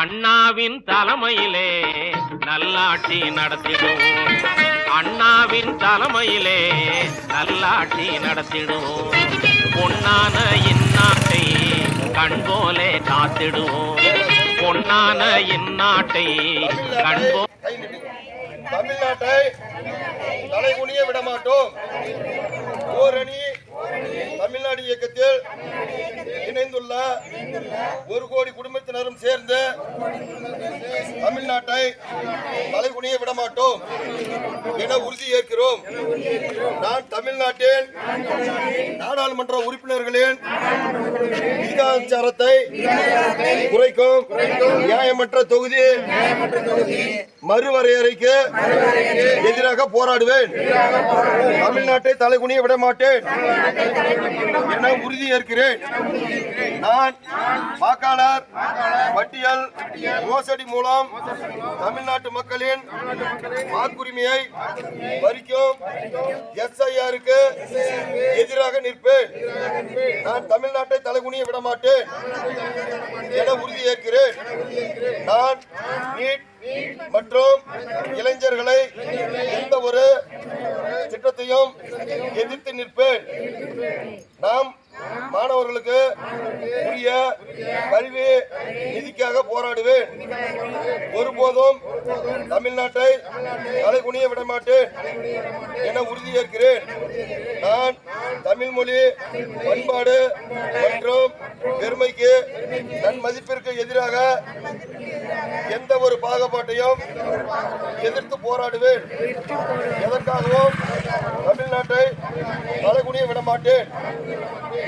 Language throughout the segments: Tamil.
அண்ணாவின் தலைமையிலே நல்லாட்சி நடத்திடுவோம். அண்ணாவின் தலைமையிலே நல்லாட்சி நடத்திடுவோம். பொன்னான இந்நாட்டை கண்போலே காத்திடுவோம். பொன்னான இந்நாட்டை கண்போ தமிழ்நாட்டை தலைகுனிய விட மாட்டோம் ஓரணி தமிழ்நாடு இயக்கத்தில் இணைந்துள்ள ஒரு கோடி குடும்ப தமிழ்நாட்டை தலைகுனிய விடமாட்டோம் என உறுதி ஏற்கிறோம். நான் தமிழ்நாட்டின் நாடாளுமன்ற உறுப்பினர்களின் விகிதாச்சாரத்தை குறைக்கும் நியாயமற்ற தொகுதி மறுவரையறைக்கு எதிராக போராடுவேன். தமிழ்நாட்டை தலைகுனிய விடமாட்டேன் என உறுதி ஏற்கிறேன். நான் வாக்காளர் பட்டியல் மோசடி மூலம் தமிழ்நாட்டு மக்களின் வாக்குரிமையை பறிக்கும் எஸ்ஐஆருக்கு எதிராக நிற்பேன். நான் தமிழ்நாட்டை தலைகுனிய விட மாட்டேன் என உறுதி ஏற்கிறேன். நான் நீட் மற்றும் இளைஞர்களை எந்த ஒரு திட்டத்தையும் எதிர்த்து நிற்பேன். நாம் மாணவர்களுக்கு உரிய கல்வி நிதிக்காக போராடுவேன். ஒருபோதும் தமிழ்நாட்டை தலைகுனிய விடமாட்டேன் என உறுதியேற்கிறேன். நான் தமிழ் மொழி பண்பாடு மற்றும் பெருமைக்கு நன் மதிப்பிற்கு எதிராக எந்த ஒரு பாகுபாட்டையும் எதிர்த்து போராடுவேன். எதற்காகவும் தமிழ்நாட்டை தலைகுனிய விடமாட்டேன்.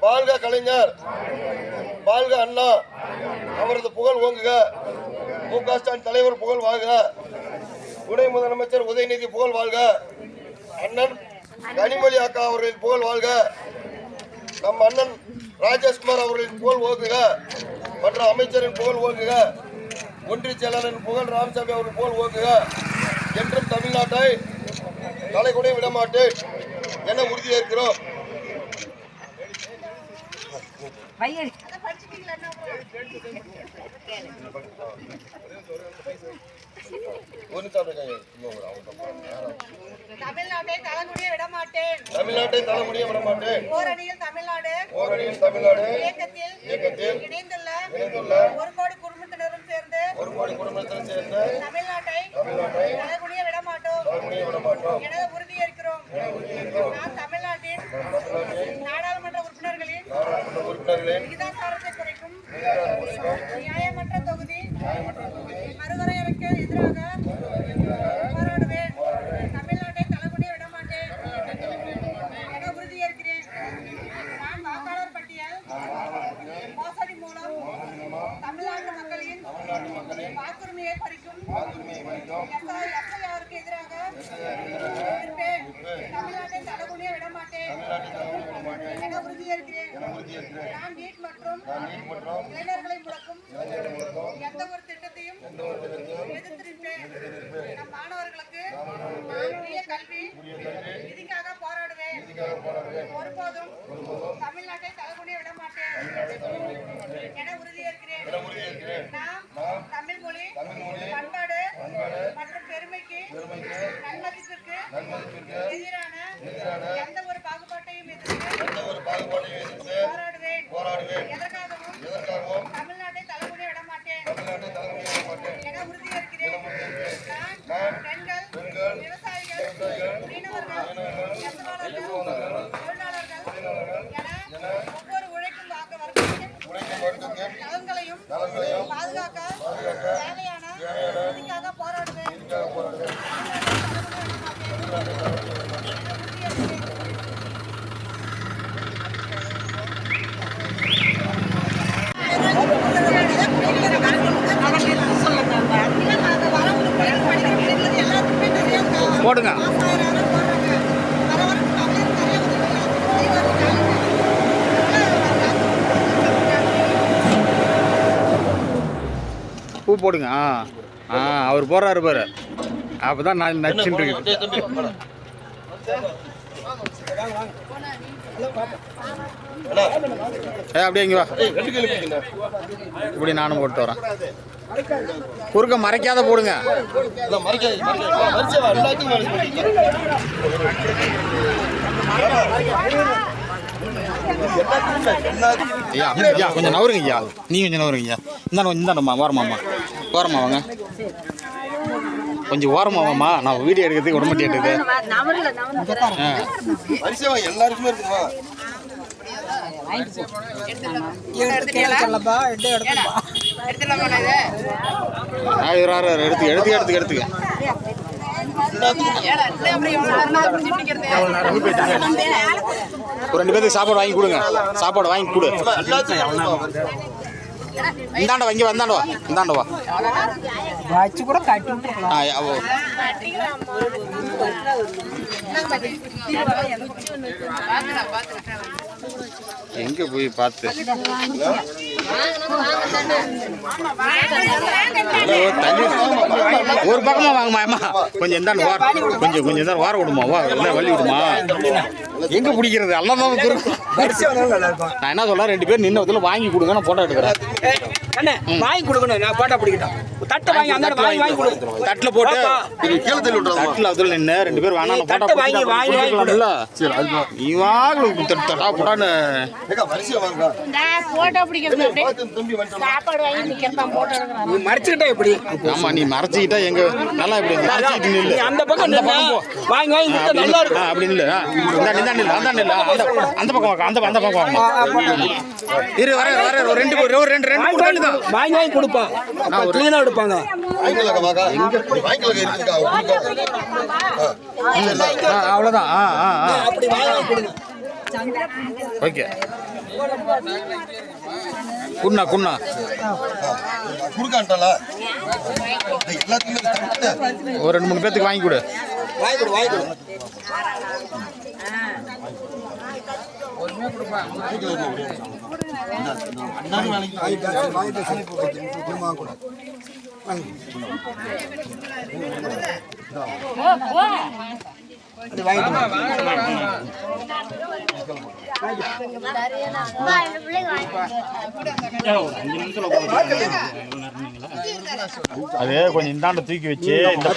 வாழ்க கலைஞர். வாழ்க அண்ணா. அவரது புகழ் ஓங்குக. மு க ஸ்டாலின் தலைவர் புகழ் வாழ்க. துணை முதலமைச்சர் உதயநிதி புகழ் வாழ்க. அண்ணன் கனிமொழி அக்கா அவர்களின் புகழ் வாழ்க. நம் அண்ணன் ராஜேஷ்குமார் அவர்களின் புகழ் ஓங்குக. மற்ற அமைச்சரின் புகழ் ஓங்குக. ஒன்றிய செயலாளரின் புகழ் ராமசாமி அவர்கள் புகழ் ஓங்குக. என்றும் தமிழ்நாட்டை தலைகுடை விடமாட்டேன் என உறுதியேற்கிறோம். அவங்க தமிழ்நாட்டை தலைமுடிய விட மாட்டேன் தமிழ்நாட்டை தலைமுடிய விட மாட்டேன் ஓரணியில் தமிழ்நாடு. ஓரணியில் தமிழ்நாடு. இயக்கத்தில் இயக்கத்தில் இணைந்துள்ள இணைந்துள்ள ஒரு கோடி குடும்பத்தினரும் சேர்ந்து ஒரு கோடி குடும்பத்தில் சேர்ந்து தமிழ்நாட்டை தமிழ்நாட்டை தலைமுடிய விட மாட்டோம் தலைமுடிய விட மாட்டோம் என உறுதியேற்கிறோம் நான் தமிழ்நாட்டின் நாடாளுமன்ற உறுப்பினர்களின் நாடாளுமன்ற உறுப்பினர்களின் விகிதாச்சாரத்தை குறைக்கும் நியாயமற்ற தொகுதி மறுவரையறைக்கு எதிராக போராடுவேன் தமிழ்நாட்டை தலைமுடிய விட மாட்டேன் என உறுதியேற்கிறேன் நான் வாக்காளர் பட்டியல் மோசடி மூலம் தமிழ்நாட்டு மக்களின் வாக்குரிமையை பறிக்கும் எஸ்ஐஆருக்கு எதிராக இருப்பேன் தமிழ்நாட்டை தலைகுனிய விட மாட்டேன் என உறுதியேற்கிறேன் நான் நீட் மற்றும் இளைஞர்களை முடக்கும் எந்த ஒரு திட்டத்தையும் எதிர்த்து நிற்பேன் நம் மாணவர்களுக்கு கல்வி நிதிக்காக போராடுவேன். ஒருபோதும் தமிழ்நாட்டை தலைகுனிய விட மாட்டேன். என உறுதியேற்கிறேன். நாம் தமிழ் மொழி பண்பாடு மற்றும் பெருமைக்கு நன்மதிப்பிற்கு எதிரான எந்த ஒரு பாகுபாட்டையும் எதிர்த்து எந்த ஒரு பாகுபாட்டையும் எதிர்த்து போராடுவேன். எதற்காகவும் தமிழ்நாட்டை தலைமுறை விட மாட்டேன் விவசாயிகள் ஒவ்வொரு உழைக்கும் வாக்க வர்க்கத்தின் உழைக்கும் பாதுகாக்க போடுங்க. பூ போடுங்க ஆ. ஆ அவர் போடுறாரு பாரு. அப்போ தான் நான் நச்சுன்னு இருக்கு. ஏ அப்படியே இங்கே வா. ஏய், இப்படி நானும் போட்டு வரேன். குறுக்க மறைக்காத போடுங்க. ஐயா ஐயா கொஞ்சம் நவருங்க ஐயா. நீ கொஞ்சம் நவருங்க ஐயா. இந்தாண்ட இந்தாண்டம்மா ஓரமாம்மா வரமா வாங்க. கொஞ்சம் ஓரமா வாம்மா. நான் வீடியோ எடுக்கிறதுக்கு விட மாட்டேன் நவரல நவரல. ஆ. வரிசையா வா, எல்லாருக்குமே இருக்குமா. எடுத்து எடுத்து எடுத்து எடுத்துக்க ஒரு ரெண்டு பேருக்கு சாப்பாடு வாங்கி கொடுங்க. சாப்பாடு வாங்கி கொடு. இந்தாண்ட வாங்கி வந்தாண்ட வா இந்தாண்ட வா. வச்சு கூட கட்டி ஆ ஓ. எங்க போய் பார்த்து? ஒரு பக்கமா வாங்கம்மா கொஞ்சம் இந்தாண்ட வார கொஞ்சம் கொஞ்சம் இந்தாண்ட வார விடுமா வா. இல்லை வள்ளி விடுமா. எங்க பிடிக்கிறது? எல்லாம் தான் இருக்கும். நான் என்ன சொல்றேன்? ரெண்டு பேரும் நின்று வாங்கி கொடுங்க நான் போட்டோ எடுக்கிறேன். அண்ணே வாங்கி கொடுக்கணும் நான் போட்டோ பிடிக்கிட்டோம் தட்டை வாங்கி அந்த வாங்கி வாங்கி கொடு தட்டில் போட்டு கீழே தள்ளி விட்டுறாமா? தட்டில் அதில் நின்று ரெண்டு பேர் வேணாம் போட்டோ தட்டை வாங்கி, வாங்கி, வாங்கி கொடு. சரி, அதுதான். நீ வாங்கல தட்டா போட்டான்னு. போட்டோ பிடிக்கிறது. சாப்பாடு வாங்கி நிக்கிறதான் போட்டோ எடுக்கிறான் நீ மறைச்சுக்கிட்டா எப்படி ஆமா நீ மறைச்சிக்கிட்டா எங்க நல்லா இப்படி மறைச்சிக்கிட்டு நில்லு அந்த பக்கம் நில்லு. போ. வாங்கி வாங்கி கொடுத்தா நல்லா. இருக்கும் அப்படி நில்லு ஆ. இந்தா, நில்லு அந்த நில்லு அந்த அந்த பக்கம் வாங்க அந்த அந்த பக்கம் வாங்க இரு வர வர ஒரு ரெண்டு ஒரு ரெண்டு ரெண்டு வாங்கி வாங்கி கொடுப்பான் கிளீனா எடுப்பாங்க. ஆ அப்படி வாங்கி கொடுங்க. ஓகே. குண்ணா குண்ணா. ஒரு ரெண்டு மூணு பேத்துக்கு வாங்கி கொடு. வாங்கி கொடு வாங்கி கொடு அது கொஞ்சம் இந்தாண்ட தூக்கி வச்சு இந்த